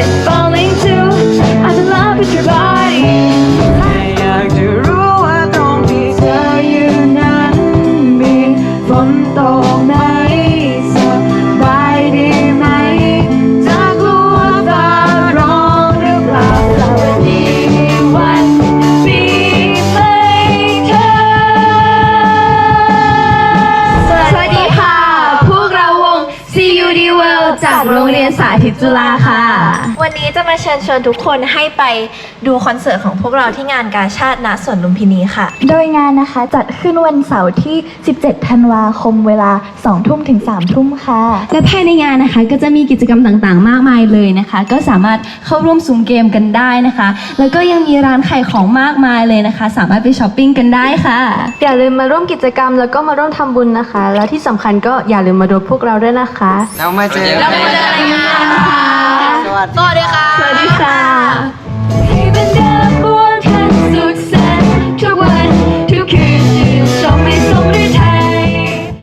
It's falling. จากโรงเรียนสาธิตจุฬาค่ะ วันนี้จะมาเชิญชวนทุกคนให้ไปดูคอนเสิร์ตของพวกเราที่งานกาชาติณสวนลุมพินีค่ะ โดยงานนะคะจัดขึ้นวันเสาร์ที่ 17 ธันวาคมเวลา 2 ทุ่มถึง 3 ทุ่มค่ะ และภายในงานนะคะก็จะมีกิจกรรมต่างๆ มากมายเลยนะคะ ก็สามารถเข้าร่วมซุ้มเกมกันได้นะคะ แล้วก็ยังมีร้านขายของมากมายเลยนะคะ สามารถไปช้อปปิ้งกันได้ค่ะอย่าลืมมาร่วมกิจกรรมแล้วก็มาร่วมทำบุญนะคะ แล้วที่สำคัญก็อย่าลืมมาดูพวกเราด้วยนะคะ แล้วมาเจอกันแล้วมาเจอกันในงานนะคะสวัสดีสวัสดีค่ะสวัสดีค่ะ